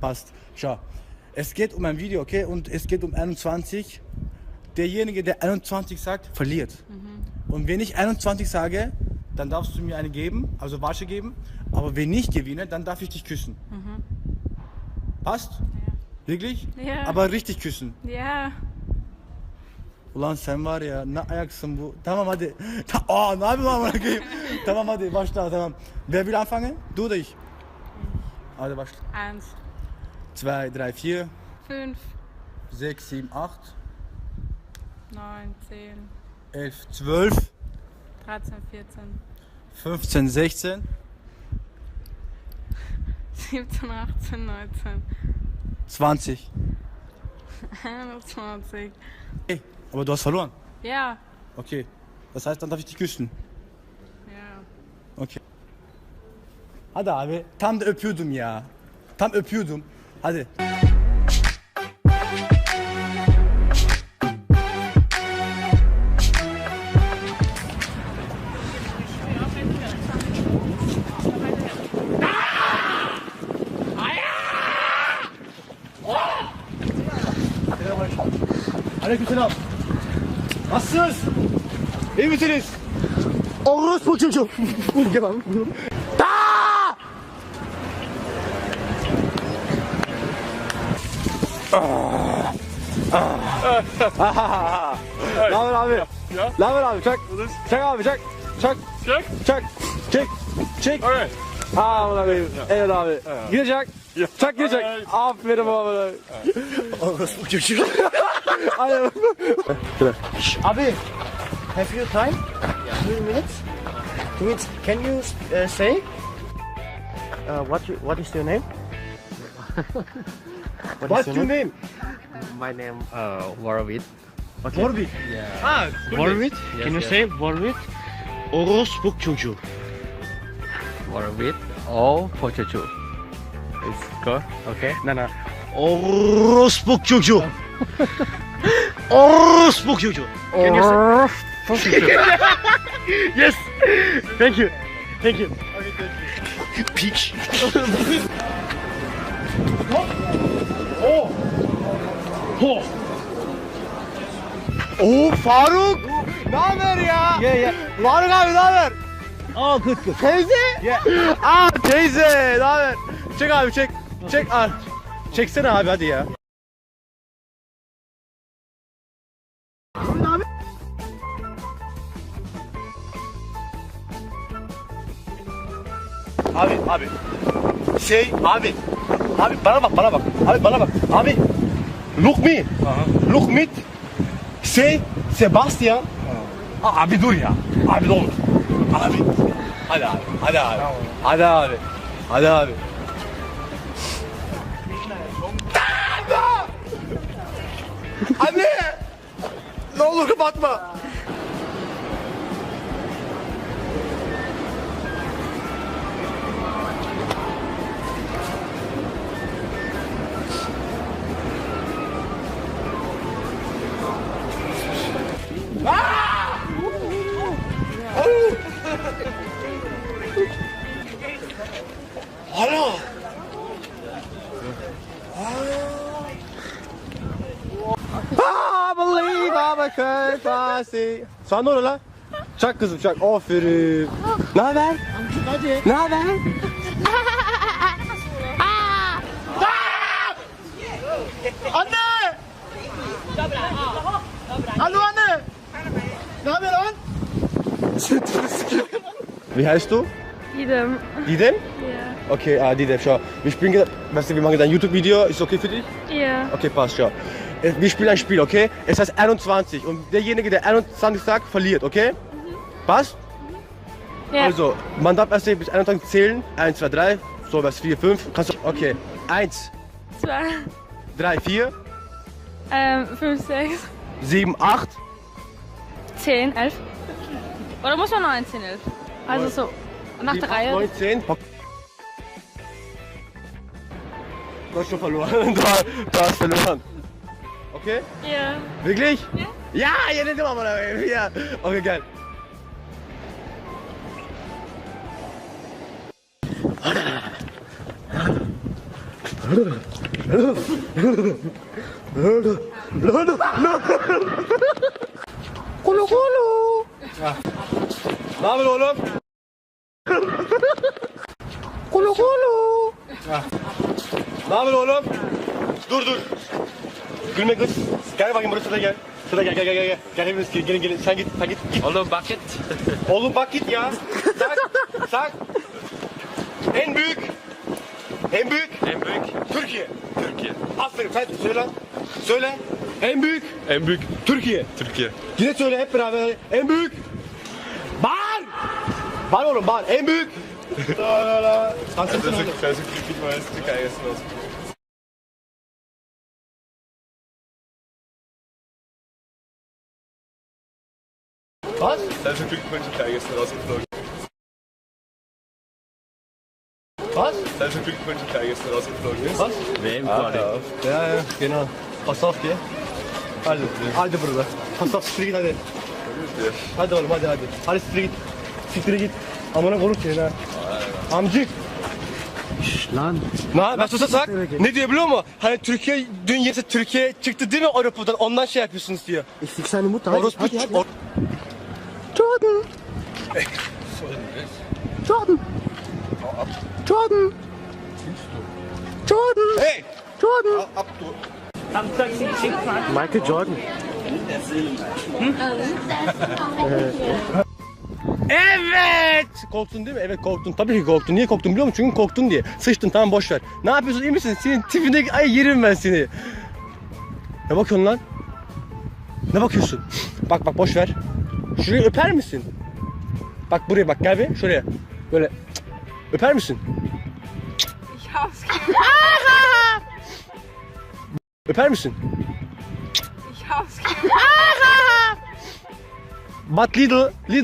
Passt. Schau. Es geht um ein Video, okay? Und es geht um 21. Derjenige, der 21 sagt, verliert. Und wenn ich 21 sage, dann darfst du mir eine geben, also Wasche geben. Aber wenn ich gewinne, dann darf ich dich küssen. Passt? Wirklich? Ja. Aber richtig küssen. Ya. Ulan sen var ya ne ayaksın bu. Tamam hadi. Ta Aa ne yapayım amına koyayım. tamam hadi başla tamam. Wer will anfangen? Du oder ich? Hadi başla. Eins, 2, 3, 4, fünf, 6, 7, 8, neun, zehn, 11, 12, dreizehn, vierzehn, 15, 16, siebzehn, achtzehn, neunzehn, 20. 21. Hey, aber du hast verloren. Ja. Okay. Das heißt, dann darf ich dich küssen. Ja. Okay. Hadi abi. Tam da öpüyordum ya. Tam öpüyordum. Hadi. Aleykümselam. Nasılsınız? İyi misiniz? Orospu çocuğum. Gel abi. Ne haber abi? Ya. Ne haber abi? Çak. Çak abi çak. Çak. Check. Çak. Çek. Çek. Okay. Aa amına koyayım. Evet abi. Gidecek. Çak gidecek. Ay. Aferin baba. Orospu çocuğum. Hadi. Abi, have you time? Three minutes. Two minutes. Can you uh, say uh, what you, what is your name? What What's your name? My name uh Warwick. Morbid. Ah, Warwick. Can you say Warwick? Orospu çocuğu. Warwick. Oh, Pochachu. It's good. Okay. No, no. Orospu çocuğu. Orospu çocuğu. You say? yes. Thank you. Thank you. Peach. Oo Faruk. Ne haber ya? Yeah, yeah. Faruk abi ne haber? Oh, good, good. Teyze. Aa teyze ne haber? Çek abi çek. Çek al. Çeksene abi hadi ya. Abi abi. Şey abi. Abi bana bak bana bak. Abi bana bak. Abi. Look me. Look me. Şey Sebastian. Aa, Abi dur ya. Abi ne olur. Abi. Hadi abi. Hadi abi. Hadi abi. Hadi abi. Anne! Ne olur kapatma. I believe I'm a fantasy. Sen ne lan? Çak kızım çak. Aferin. Ne haber? Hadi. Ne haber? Anne! Hallo Anne! Ne haber lan? Wie heißt du? Idem. Didem? Ja. Okay, ah, Didem, schau. Wir spielen, weißt du, wir machen ein YouTube-Video. Ist okay für dich? Ja. Okay, passt, schau. Wir spielen ein Spiel, okay? Es heißt 21 und derjenige, der 21 sagt, verliert, okay? Passt? Ja. Also, man darf erst bis 21 zählen. 1, 2, 3, so was, 4, 5. Kannst du, okay. 1, Zwei. 3, 4, Ähm, fünf, sechs, 7, 8. zehn, elf. Oder muss man 19, elf? Also so. Nach der Reihe. 9, 10. Du hast schon verloren. Du hast verloren. Okay? Ja. Wirklich? Ja. Ja, ja, das machen wir da. Ja. Okay, geil. Kulu kulu. Ne haber oğlum? Kulu kulu. Ne haber oğlum? Dur dur. Gülme kız. Gel bakayım buraya sıra gel. Sıra gel gel gel gel. Gel hepiniz gelin gelin gelin. Sen git sen git git. Oğlum bucket. Oğlum bak git ya. Sak sak. En büyük. En büyük. En büyük. Türkiye. Türkiye. Aferin sen söyle. Söyle. En büyük. En büyük. Türkiye. Türkiye. Yine söyle hep beraber. En büyük. Bağır. Bağır oğlum bağır. En büyük. La. Tansiyon oğlum. Versuch Glück mal als Türkei essen aus. Was? Versuch Glück mal Türkei essen rausgeflogen. Was? Versuch Glück mal Türkei essen rausgeflogen ist. Was? WM Ja, ja, genau. Pass auf dir. Hadi. Hadi burada. Pass auf, siktir git hadi. Hadi oğlum hadi hadi. Hadi siktir git. Siktir git. Amına koyun seni ha. Amcık. Lan. Ne? Ben susasak ne diyor biliyor musun? Hani Türkiye dün yese Türkiye çıktı değil mi Avrupa'dan ondan şey yapıyorsunuz diyor. Fix seine Mutter. Hadi, Orospu. hadi, hadi. Or-. Jordan. Jordan. Jordan. Hey! Jordan. Michael Jordan. Evet! Korktun değil mi? Evet korktun. Tabii ki korktun. Niye korktun biliyor musun? Çünkü korktun diye. Sıçtın tamam boş ver. Ne yapıyorsun iyi misin? Senin tipindeki ay yerim ben seni. Ne bakıyorsun lan? Ne bakıyorsun? Bak bak boş ver. Şurayı öper misin? Bak buraya bak gel bir şuraya. Böyle cık, öper misin? öper misin? But little, little